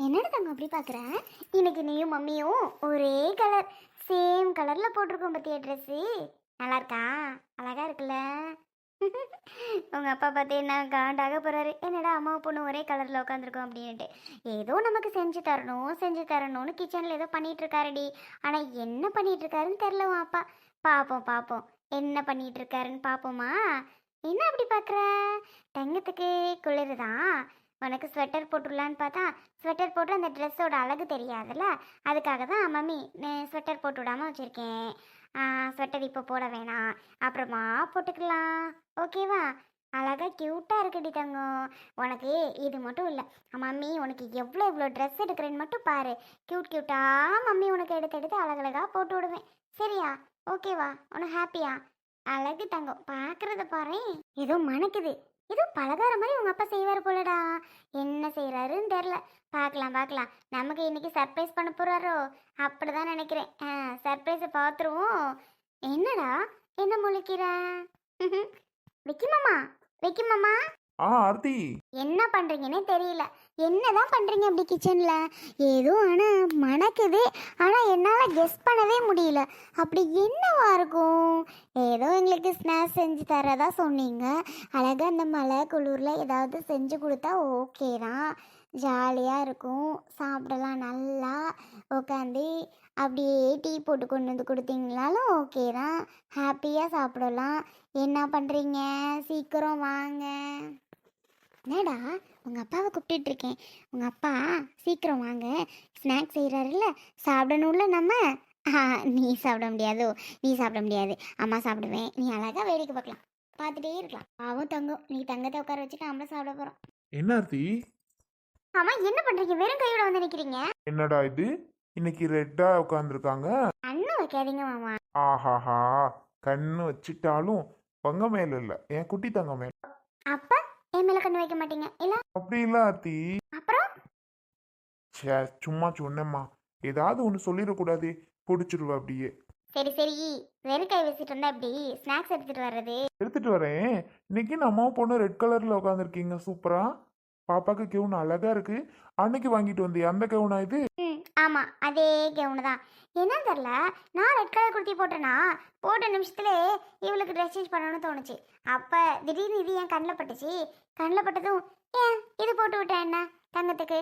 என்னடா தங்க அப்படி பார்க்குற இன்னைக்கு நீயும் மம்மியும் ஒரே கலர் சேம் கலரில் போட்டிருக்கோம் பற்றிய ட்ரெஸ்ஸு நல்லா இருக்கா? அழகா இருக்குல்ல? உங்கள் அப்பா பார்த்து என்ன காண்டாக போகிறாரு என்னடா அம்மா பொண்ணு ஒரே கலரில் உட்காந்துருக்கோம் அப்படின்ட்டு ஏதோ நமக்கு செஞ்சு தரணும் செஞ்சு தரணும்னு கிச்சனில் ஏதோ பண்ணிகிட்ருக்காருடி ஆனால் என்ன பண்ணிகிட்டு இருக்காருன்னு தெரில உன் அப்பா. பார்ப்போம் பார்ப்போம் என்ன பண்ணிகிட்டு இருக்காருன்னு பார்ப்போமா என்ன அப்படி பார்க்குற தங்கத்துக்கு குளிருதான் உனக்கு ஸ்வெட்டர் போட்டுடலான்னு பார்த்தா ஸ்வெட்டர் போட்டு அந்த ட்ரெஸ்ஸோட அழகு தெரியாதுல்ல? அதுக்காக தான் மம்மி ஸ்வெட்டர் போட்டு விடாமல் வச்சுருக்கேன். ஸ்வெட்டர் இப்போ போட வேணாம். அப்புறமா போட்டுக்கலாம். ஓகேவா அழகா க்யூட்டாக இருக்குடி தங்கம். உனக்கு இது மட்டும் இல்லை. மம்மி உனக்கு எவ்வளோ எவ்வளோ ட்ரெஸ் எடுக்கிறேன்னு மட்டும் பாரு. க்யூட் க்யூட்டாக மம்மி உனக்கு எடுத்து எடுத்து அழகழகாக போட்டு விடுவேன். சரியா? ஓகேவா உனக்கு ஹாப்பியா அழகு தங்கம். பார்க்குறத பாரு ஏதோ மணக்குது. ஏதோ பலகாரம் மாதிரி உங்கள் அப்பா செய்வார் போலடா. என்ன செய்கிறாருன்னு தெரில. பார்க்கலாம் பார்க்கலாம் நமக்கு இன்னைக்கு சர்ப்ரைஸ் பண்ண போறாரோ? அப்படிதான் நினைக்கிறேன். சர்ப்ரைஸை பார்த்துருவோம் என்னடா? என்ன முழிக்கிற? விக்கி மாமா ஆ ஆர்த்தி. என்ன பண்றீங்கன்னே தெரியல. என்னதான் பண்றீங்க அப்படி கிச்சன்ல? ஏதோ ஆனா மணக்குது. ஆனா என்னால கெஸ் பண்ணவே முடியல. அப்படி என்னவா இருக்கும்? ஏதோ எங்களுக்கு ஸ்நாக்ஸ் செஞ்சு தரதா சொன்னீங்க. அழகா அந்த மழை குளிர்ல ஏதாவது செஞ்சு கொடுத்தா ஓகே தான். ஜாலியாக இருக்கும். சாப்பிடலாம் நல்லா. உட்காந்து அப்படியே டீ போட்டு கொண்டு வந்து கொடுத்தீங்களாலும் ஓகே தான். ஹாப்பியாக சாப்பிடலாம். என்ன பண்ணுறீங்க சீக்கிரம் வாங்க. என்னடா உங்கள் அப்பாவை கூப்பிட்டுட்டு இருக்கேன் உங்கள் அப்பா சீக்கிரம் வாங்க. ஸ்நாக்ஸ் செய்கிறாருல்ல சாப்பிடணும்ல நம்ம? நீ சாப்பிட முடியாதோ? நீ சாப்பிட முடியாது. அம்மா சாப்பிடுவேன். நீ அழகாக வேடிக்கை பார்க்கலாம். பார்த்துட்டே இருக்கலாம். பாவம் தங்கம். நீ தங்கத்தை உட்கார வச்சுட்டு நம்மளும் சாப்பிட போகிறோம் என்ன ஆர்த்தி? ஆமாம் என்ன பண்ணுறீங்க வெறும் கையோட வந்து நிற்கிறீங்க என்னடா இது? இன்னைக்கு ரெட்டா உட்காந்துருக்காங்க அண்ணன் வைக்காதீங்க மாமா. ஆஹாஹா. கண்ணு வச்சிட்டாலும் உங்க மேல இல்ல. என் குட்டி தங்க மேல. அப்போ என் மேலே கண்ணு வைக்க மாட்டீங்க. இல்லை? அப்படி இல்ல ஆர்த்தி அப்புறம்? ச்சே சும்மா சொன்னேம்மா. ஏதாவது ஒன்று சொல்லிடக்கூடாது. பிடிச்சிருவ அப்படியே. சரி சரி. வெறும் கை வச்சுட்டு இருந்தா எப்படி? ஸ்நாக்ஸ் எடுத்துகிட்டு வர்றது. எடுத்துட்டு வரேன். இன்னைக்கு நம்ம பொண்ணு ரெட் கலர்ல உட்காந்துருக்கீங்க சூப்பரா. பாப்பாக்கு கெவுன் அழகா இருக்கு. அன்னைக்கு வாங்கிட்டு வந்தியா? அந்த கெவுனா இது? ஆமாம் அதே கவுனு தான். என்னன்னு தெரில நான் ரெட் கலர் குர்த்தி போட்டேன்னா போட்ட நிமிஷத்துல இவளுக்கு ட்ரெஸ் சேஞ்ச் பண்ணணும்னு தோணுச்சு. அப்போ திடீர்னு இது என் கண்ணில் பட்டுச்சு. கண்ணில் பட்டதும் ஏன் இது போட்டு விட்டேன் என்ன தங்கத்துக்கு?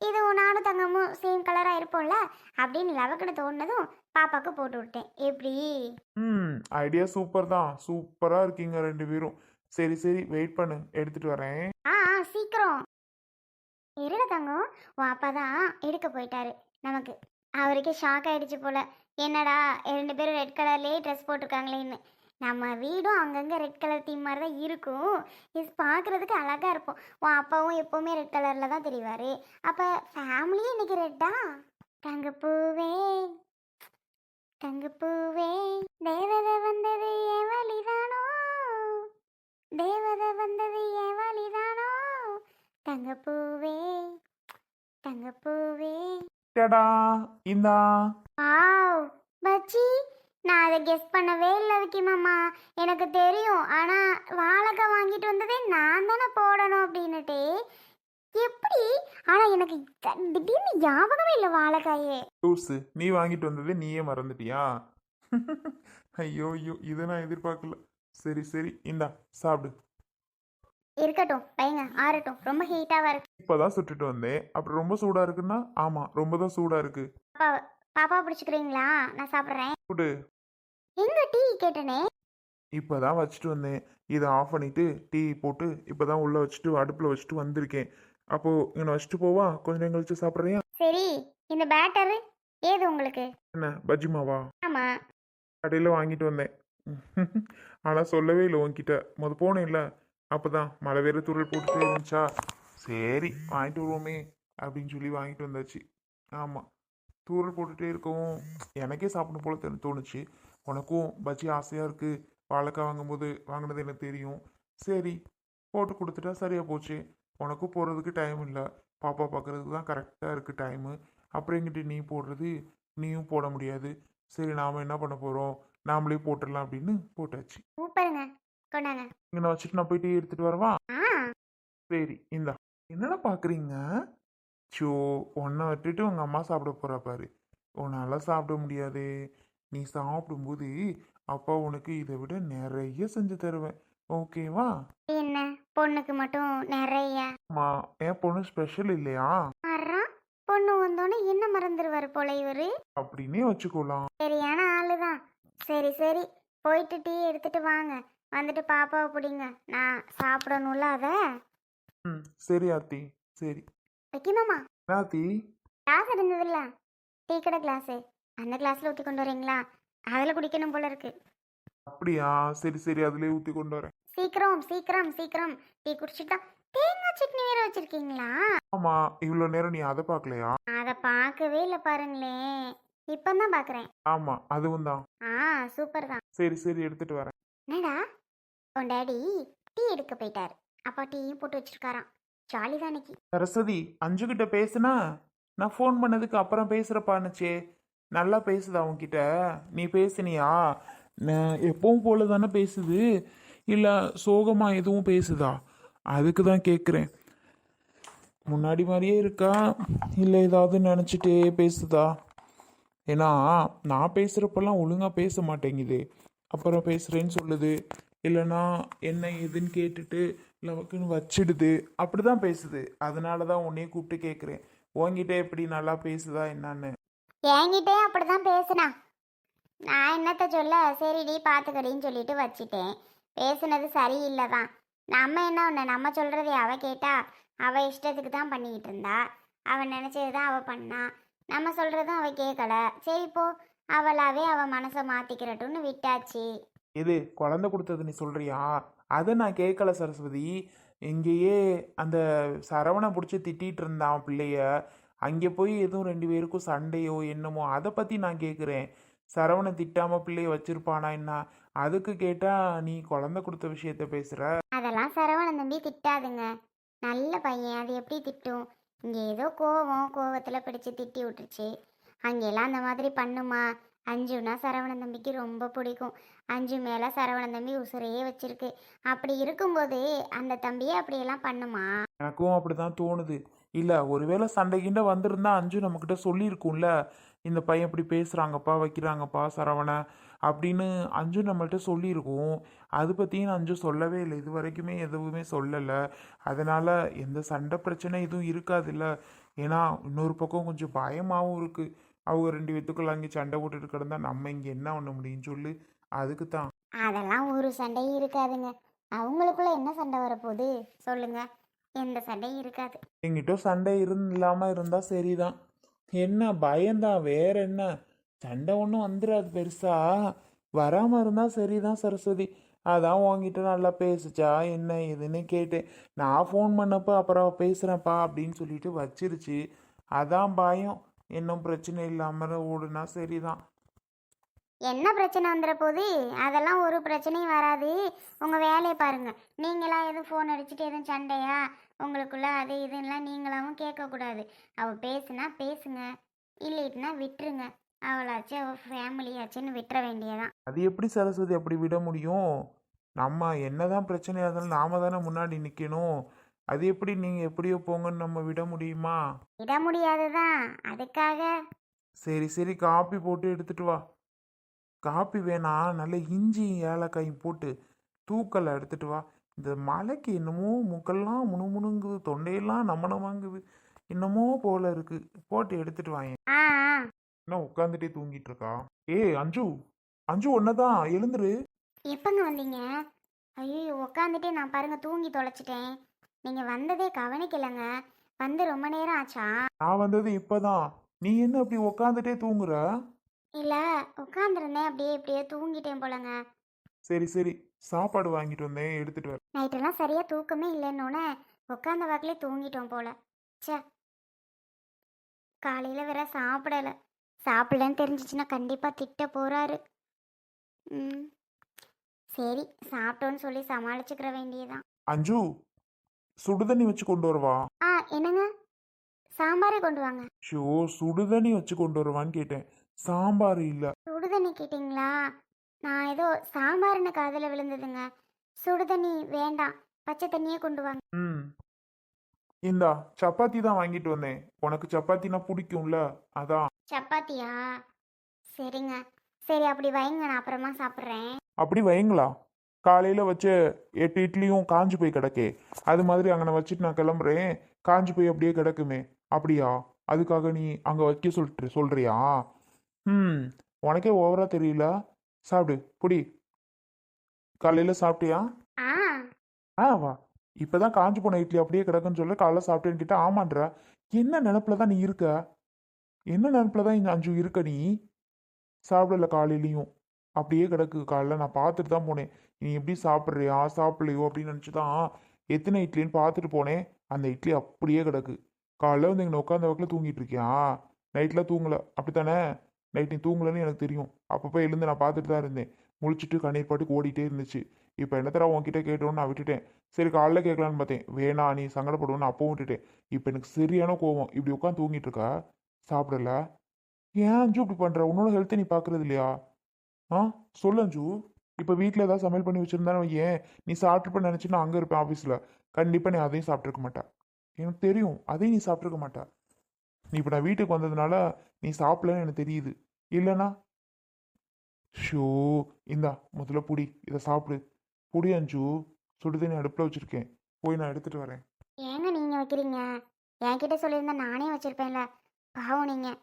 இது நானும் தங்கமும் சேம் கலராக இருப்போம்ல? அப்படின்னு லவக்குன்னு தோணுனதும் பாப்பாவுக்கு போட்டு விட்டேன். எப்படி? ம் ஐடியா சூப்பர் தான். சூப்பரா இருக்கீங்க ரெண்டு பேரும். சரி சரி வெயிட் பண்ணு. எடுத்துட்டு வரேன். ஆ ஆ, சீக்கிரம். இருட தங்கம் உன் அப்பா தான் எடுக்க போயிட்டாரு நமக்கு. அவருக்கே ஷாக் ஆயிடுச்சு போல. என்னடா ரெண்டு பேரும் ரெட் கலர்லேயே ட்ரெஸ் போட்டிருக்காங்களேன்னு. நம்ம வீடும் அங்கங்கே ரெட் கலர் தீம் மாதிரி தான் இருக்கும். இது பார்க்குறதுக்கு அழகாக இருக்கும். உன் அப்பாவும் எப்போவுமே ரெட் கலரில் தான் தெரிவார் அப்போ ஃபேமிலியும் இன்றைக்கி ரெட்டா தங்கப்பூவே தங்கப்பூவே தேவதை வந்தது என் வழிதானோ? தேவதை வந்தது என் வழிதானோ? தங்கப்பூவே தங்கப்பூவே டடா இந்தா. ஆவ் பச்சி. நான் அதை கெஸ் பண்ணவே இல்லை விக்கி மாமா. எனக்கு தெரியும். ஆனால் வாழைக்காய் வாங்கிட்டு வந்ததே நான் தானே போடணும் அப்படின்னுட்டு. எப்படி? ஆனால் எனக்கு த- திடீர்னு ஞாபகமே இல்லை வாழைக்காயே. லூசு நீ வாங்கிட்டு வந்ததே நீயே மறந்துட்டியா? ஐயோ ஐயோ இதை நான் எதிர்பார்க்கல. சரி சரி இந்தா சாப்பிடு. இருக்கட்டும் பையங்க ஆறட்டும். ரொம்ப ஹீட்டாக இருக்கு. இப்போதான் சுட்டுட்டு வந்தேன். அப்புறம் ரொம்ப சூடா இருக்குன்னா ஆமா ரொம்ப தான் சூடா இருக்கு. பாப்பா பாப்பா பிடிச்சிக்கிறீங்களா? நான் சாப்பிட்றேன். குடு எங்க டீ கேட்டனே? இப்போதான் வச்சுட்டு வந்தேன். இதை ஆஃப் பண்ணிட்டு டீ போட்டு இப்போதான் உள்ள வச்சுட்டு அடுப்பில் வச்சுட்டு வந்திருக்கேன். அப்போ இங்கே வச்சுட்டு போவா? கொஞ்ச நேரம் கழிச்சு சாப்பிட்றியா? சரி இந்த பேட்டரு ஏது உங்களுக்கு? என்ன பஜ்ஜி மாவா? ஆமாம் கடையில் வாங்கிட்டு வந்தேன். ஆனால் சொல்லவே இல்லை உன்கிட்ட. முத போனேன்ல. அப்போ தான் மழை வேறு துருள் போட்டுட்டே இருந்துச்சா? சரி வாங்கிட்டு வருவோமே அப்படின்னு சொல்லி வாங்கிட்டு வந்தாச்சு. ஆமாம் தூரல் போட்டுட்டே இருக்கவும் எனக்கே சாப்பிடணும் போல தெரி தோணுச்சு. உனக்கும் பஜ்ஜி ஆசையாக இருக்குது வாழைக்காய் வாங்கும்போது வாங்கினது எனக்கு தெரியும். சரி போட்டு கொடுத்துட்டா சரியாக போச்சு. உனக்கும் போகிறதுக்கு டைம் இல்லை. பாப்பா பார்க்குறதுக்கு தான் கரெக்டாக இருக்குது டைமு அப்புறம் எங்கிட்ட நீ போடுறது நீயும் போட முடியாது. சரி நாம் என்ன பண்ண போகிறோம் நாமளே போட்டுடலாம் அப்படின்னு போட்டாச்சு. கொண்டாங்க. இங்கே நான் வச்சுட்டு நான் போயிட்டு எடுத்துகிட்டு வரவா? ஆ. சரி இந்தா. என்னடா பார்க்குறீங்க ஷோ உன்னை விட்டுட்டு உங்கள் அம்மா சாப்பிட போகிறா பாரு. உன்னால் சாப்பிட முடியாது. நீ சாப்பிடும்போது அப்பா உனக்கு இதை விட நிறைய செஞ்சு தருவேன். ஓகேவா என்ன? பொண்ணுக்கு மட்டும் நிறைய? அம்மா என் பொண்ணு ஸ்பெஷல் இல்லையா? பொண்ணு வந்தோடனே என்ன மறந்துடுவார் போல இவரு? அப்படின்னே வச்சுக்கலாம். சரியான ஆளு தான் சரி சரி. போயிட்டு டீ எடுத்துட்டு வாங்க. வந்துட்டு பாப்பாவை பிடிங்க. நான் சாப்பிடணும்ல அதை? ம் சரி ஆத்தி சரி. வைக்கணுமா? ஆத்தி? கிளாஸ் இருந்ததுல்ல. டீ கடை கிளாஸு. அந்த கிளாஸில் ஊற்றி கொண்டு வரீங்களா? அதில் குடிக்கணும் போல இருக்கு. அப்படியா? சரி சரி. அதுலேயே ஊற்றி கொண்டு வரேன். சீக்கிரம் சீக்கிரம் சீக்கிரம். டீ குடிச்சிட்டா தேங்காய் சட்னி வேற வச்சிருக்கீங்களா? ஆமாம் இவ்வளோ நேரம் நீ அதை பார்க்கலையா அதை பார்க்கவே இல்லை பாருங்களேன் இப்போதான் பார்க்குறேன் ஆமாம் அதுவும் தான் ஆ சூப்பர் தான் சரி சரி. எடுத்துட்டு வரேன். என்னடா? உன் டேடி டீ எடுக்க போயிட்டாரு. அப்பா டீயும் போட்டு வச்சிருக்காராம். ஜாலி தான் இன்னைக்கு. சரஸ்வதி அஞ்சு கிட்ட பேசுனா? நான் ஃபோன் பண்ணதுக்கு அப்புறம் பேசுறப்பானுச்சே. நல்லா பேசுதா உன்கிட்ட? நீ பேசுனியா? நான் எப்பவும் போல தானே பேசுது? இல்லை சோகமாக எதுவும் பேசுதா? அதுக்கு தான் கேட்குறேன் முன்னாடி மாதிரியே இருக்கா? இல்லை ஏதாவது நினச்சிட்டே பேசுதா? ஏன்னா நான் பேசுகிறப்பெல்லாம் ஒழுங்காக பேச மாட்டேங்குது. அப்புறம் பேசுகிறேன்னு சொல்லுது. இல்லைனா என்ன ஏதுன்னு கேட்டுட்டு நமக்குன்னு வச்சிடுது. அப்படி தான் பேசுது. அதனால தான் உன்னையே கூப்பிட்டு கேட்குறேன் உங்ககிட்ட எப்படி நல்லா பேசுதா என்னன்னு? என்கிட்டே அப்படிதான் பேசுனா. நான் என்னத்த சொல்ல? சரிடி பார்த்துக்கடின்னு சொல்லிட்டு வச்சிட்டேன். பேசுனது சரியில்லை தான் நம்ம என்ன ஒன்று நம்ம சொல்கிறதே அவ கேட்டா அவள் இஷ்டத்துக்கு தான் பண்ணிக்கிட்டு இருந்தா. அவன் நினச்சது தான் அவள் பண்ணா. நம்ம சொல்கிறதும் அவள் கேட்கல சரி இப்போ அவளாவே அவள் மனசை மாற்றிக்கிறட்டும்னு விட்டாச்சு. எது குழந்தை கொடுத்தது நீ சொல்கிறியா அதை நான் கேட்கல சரஸ்வதி. இங்கேயே அந்த சரவணை பிடிச்சி திட்டிகிட்டு இருந்தான் பிள்ளைய. அங்கே போய் எதுவும் ரெண்டு பேருக்கும் சண்டையோ என்னமோ அதை பற்றி நான் கேட்குறேன். சரவணை திட்டாமல் பிள்ளைய வச்சிருப்பானா என்ன? அதுக்கு கேட்டால் நீ குழந்தை கொடுத்த விஷயத்த பேசுகிற அதெல்லாம் சரவணன் தம்பி திட்டாதுங்க. நல்ல பையன் அது எப்படி திட்டும்? இங்கே ஏதோ கோவம் கோவத்தில் பிடிச்சு திட்டி விட்டுருச்சு. அங்கெல்லாம் அந்த மாதிரி பண்ணுமா? அஞ்சுனா சரவணன் தம்பிக்கு ரொம்ப பிடிக்கும். அஞ்சு மேலே சரவணன் தம்பி உசுரையே வச்சிருக்கு. அப்படி இருக்கும்போது அந்த தம்பியே அப்படியெல்லாம் பண்ணுமா? எனக்கும் அப்படி தான் தோணுது. இல்லை ஒருவேளை சண்டைகிண்ட வந்திருந்தா அஞ்சு நம்மக்கிட்ட சொல்லியிருக்கும்ல. இந்த பையன் இப்படி பேசுகிறாங்கப்பா வைக்கிறாங்கப்பா சரவண அப்படின்னு அஞ்சு நம்மள்ட்ட சொல்லியிருக்கும். அது பற்றியும் அஞ்சு சொல்லவே இல்லை. இது வரைக்குமே எதுவுமே சொல்லலை. அதனால் எந்த சண்டை பிரச்சனை எதுவும் இருக்காதுல்ல. ஏன்னா இன்னொரு பக்கம் கொஞ்சம் பயமாகவும் இருக்குது அவங்க ரெண்டு பேத்துக்குள்ள அங்கே சண்டை போட்டுட்டு கிடந்தா நம்ம இங்கே என்ன பண்ண முடியும்னு சொல்லு. அதுக்கு தான் அதெல்லாம் ஒரு சண்டையும் இருக்காதுங்க. அவங்களுக்குள்ள என்ன சண்டை வரப்போகுது? சொல்லுங்க. எந்த சண்டையும் இருக்காது. எங்கிட்ட சண்டை இருந்து இல்லாமல் இருந்தால் சரிதான். என்ன பயம்தான் வேற என்ன? சண்டை ஒன்றும் வந்துடாது பெருசா. வராமல் இருந்தால் சரிதான் சரஸ்வதி. அதான் உன்கிட்ட நல்லா பேசுச்சா? என்ன ஏதுன்னு கேட்டேன். நான் ஃபோன் பண்ணப்போ அப்புறம் பேசுகிறேன்ப்பா அப்படின்னு சொல்லிட்டு வச்சிருச்சு. அதான் பயம். இன்னும் பிரச்சனை இல்லாமல் ஓடுனா சரிதான். என்ன பிரச்சனை வந்துட போகுது அதெல்லாம் ஒரு பிரச்சனையும் வராது. உங்கள் வேலையை பாருங்க. நீங்களா எதுவும் ஃபோன் அடிச்சுட்டு எதுவும் சண்டையா? உங்களுக்குள்ள அது இதுன்னெலாம் நீங்களாவும் கேட்கக்கூடாது. அவள் பேசுனா பேசுங்க. இல்லைட்டுனா விட்டுருங்க. அவளாச்சு அவள் ஃபேமிலியாச்சுன்னு விட்டுற வேண்டியதான் அது எப்படி சரஸ்வதி அப்படி விட முடியும்? நம்ம என்னதான் பிரச்சனையாக இருந்தாலும் நாம தானே முன்னாடி நிற்கணும் அது எப்படி நீங்கள் எப்படியோ போங்கன்னு நம்ம விட முடியுமா? விட முடியாதுதான். அதுக்காக. சரி சரி. காப்பி போட்டு எடுத்துட்டு வா. காப்பி வேணாம் நல்ல இஞ்சி ஏலக்காயும் போட்டு தூக்கலை எடுத்துட்டு வா. இந்த மலைக்கு என்னமோ மூக்கெல்லாம் முணுமுணுங்குது தொண்டையெல்லாம் நம நமங்குது என்னமோ போல இருக்கு. போட்டு எடுத்துட்டு வாங்க ஆ ஆ. என்ன உட்காந்துட்டே தூங்கிட்டு இருக்கா? ஏய் அஞ்சு. அஞ்சு ஒன்னதான். எழுந்துரு. எப்பங்க வந்தீங்க? ஐயோ உக்காந்துட்டே நான் பாருங்க தூங்கி தொலைச்சிட்டேன். நீங்கள் வந்ததே கவனிக்கலைங்க. வந்து ரொம்ப நேரம் ஆச்சா? நான் வந்தது இப்பதான். நீ என்ன அப்படி உட்காந்துட்டே தூங்குற? இல்லை உட்காந்துருந்தேன் அப்படியே இப்படியே தூங்கிட்டேன் போலங்க. சரி சரி. சாப்பாடு வாங்கிட்டு வந்தேன். எடுத்துட்டு வர நைட்டெல்லாம் சரியாக தூக்கமே இல்லைன்னொன்னே உட்காந்த வாக்கிலே தூங்கிட்டோம் போல. ச்சே. காலையில் வேற சாப்பிடலை. சாப்பிடலன்னு தெரிஞ்சிச்சுன்னா கண்டிப்பாக திட்ட போகிறாரு ம். சரி சாப்பிட்டோன்னு சொல்லி சமாளிச்சுக்கிற வேண்டியதான் அஞ்சு. சுடுதண்ணி வச்சு கொண்டு வரவா. ஆ என்னங்க? சாம்பாரே கொண்டு வாங்க. ஷோ சுடுதண்ணி வச்சு கொண்டு வருவான்னு கேட்டேன். சாம்பார் இல்லை. சுடுதண்ணி கேட்டிங்களா? நான் ஏதோ சாம்பார்னு காதில் விழுந்ததுங்க. சுடுதண்ணி வேண்டாம். பச்சை தண்ணியே கொண்டு வாங்க. ம். இந்தா சப்பாத்தி தான் வாங்கிட்டு வந்தேன். உனக்கு சப்பாத்தினா பிடிக்கும்ல? அதான். சப்பாத்தியா? சரிங்க. சரி அப்படி வைங்க. நான் அப்புறமா சாப்பிட்றேன். அப்படி வைங்களா? காலையில் வச்ச எட்டு இட்லியும் காஞ்சு போய் கிடக்கே. அது மாதிரி அங்கே வச்சுட்டு நான் கிளம்புறேன். காஞ்சு போய் அப்படியே கிடக்குமே. அப்படியா? அதுக்காக நீ அங்கே வைக்க சொல்லிட்டு சொல்றியா? ம் உனக்கே ஓவரா தெரியல? சாப்பிடு புடி காலையில் சாப்பிட்டியா? ஆ. வா. இப்பதான் காஞ்சு போன இட்லி அப்படியே கிடக்குன்னு சொல்ல. காலைல சாப்பிட்டேன்னு கிட்ட ஆமான்ற. என்ன நினப்புல தான் நீ இருக்க? என்ன நினப்புல தான் இந்த அஞ்சு இருக்க நீ? சாப்பிடல காலையிலையும். அப்படியே கிடக்கு. காலைல நான் பார்த்துட்டு தான் போனேன். நீ எப்படி சாப்பிட்றியா? சாப்பிட்லையோ? அப்படின்னு நினச்சி தான் எத்தனை இட்லின்னு பார்த்துட்டு போனேன். அந்த இட்லி அப்படியே கிடக்கு. காலைல வந்து இங்கே உட்காந்த வக்கில் தூங்கிட்டு இருக்கியா? நைட்டில் தூங்கலை. அப்படித்தானே? நைட் நீ தூங்கலைன்னு எனக்கு தெரியும். அப்பப்போ எழுந்து நான் பார்த்துட்டு தான் இருந்தேன். முழிச்சிட்டு கண்ணீர் பாட்டுக்கு ஓடிட்டே இருந்துச்சு. இப்போ என்ன தர உன்கிட்ட கேட்டோன்னு நான் விட்டுட்டேன். சரி காலைல கேட்கலான்னு பார்த்தேன். வேணா நீ சங்கடப்படுவோன்னு அப்பவும் விட்டுட்டேன். இப்போ எனக்கு சரியான கோவம். இப்படி உட்காந்து தூங்கிட்டு இருக்கா? சாப்பிடல. ஏன் அஞ்சு இப்படி பண்ணுற உன்னோட ஹெல்த்தை நீ பார்க்குறது இல்லையா? ஆ சொல்லு அஞ்சு. இப்போ வீட்டில் ஏதாவது சமையல் பண்ணி வச்சிருந்தானு ஏன்? நீ சாப்பிட்ருப்ப நினச்சி நான் அங்கே இருப்பேன் ஆஃபீஸில் கண்டிப்பாக நீ அதையும் சாப்பிட்ருக்க மாட்டா. எனக்கு தெரியும். அதையும் நீ சாப்பிட்ருக்க மாட்டா. நீ இப்போ நான் வீட்டுக்கு வந்ததுனால நீ சாப்பிடலன்னு எனக்கு தெரியுது. இல்லைனா? ஷோ இந்தா முதல்ல புடி. இதை சாப்பிடு. புடி அஞ்சு. சுடுதண்ணி அடுப்பில் வச்சுருக்கேன். போய் நான் எடுத்துகிட்டு வரேன். ஏங்க நீங்கள் வைக்கிறீங்க? என்கிட்ட சொல்லியிருந்தா நானே வச்சுருப்பேன்ல. பாவம் நீங்கள்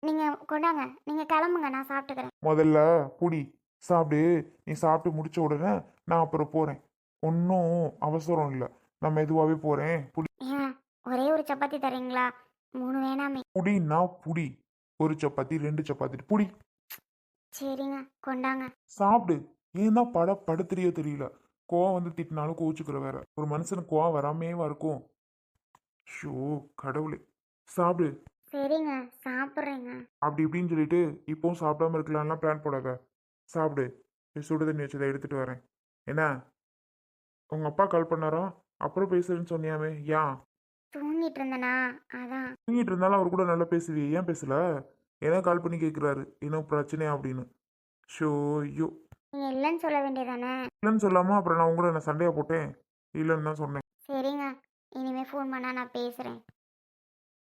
நீங்கள் கொண்டாங்க. நீங்கள் கிளம்புங்க. நான் சாப்பிட்டுக்கிறேன். முதல்ல புடி. சாப்பிடு. நீ சாப்பிட்டு முடிச்ச உடனே நான் அப்புறம் போகிறேன் ஒன்றும் அவசரம் இல்லை. நான் மெதுவாகவே போகிறேன் புடி. ஏன்? ஒரே ஒரு சப்பாத்தி தரீங்களா மூணு வேணாமே. புடின்னா புடி. ஒரு சப்பாத்தி ரெண்டு சப்பாத்தி. புடி. சரிங்க. கொண்டாங்க. சாப்பிடு. ஏன் தான் பட படுத்துறியோ தெரியல. கோவம் வந்து திட்டினாலும் கோச்சுக்கிற வேற. ஒரு மனுஷனுக்கு கோவம் வராமேவா இருக்கும்? ஷோ கடவுளே. சாப்பிடு. சரிங்க சாப்பிட்றேங்க. அப்படி இப்படின்னு சொல்லிட்டு இப்போவும் சாப்பிடாம இருக்கலாம்லாம் பிளான் போடாத. சாப்பிடு. சுடு தண்ணி வச்சதை எடுத்துட்டு வரேன். என்ன? உங்க அப்பா கால் பண்ணாரா? அப்புறம் பேசுறேன்னு சொன்னியாமே ஏன் தூங்கிட்டு இருந்தேனா? அதான். தூங்கிட்டு இருந்தாலும் அவர் கூட நல்லா பேசுவியே ஏன் பேசல? ஏன்னா கால் பண்ணி கேட்குறாரு இன்னும் பிரச்சனையா அப்படின்னு. ஷோ ஐயோ. நீங்கள் இல்லைன்னு சொல்ல வேண்டியதானே? இல்லைன்னு சொல்லாம அப்புறம் நான் உங்களை நான் சண்டையா போட்டேன். இல்லைன்னு தான் சொன்னேன். சரிங்க. இனிமேல் ஃபோன் பண்ணால் நான் பேசுகிறேன்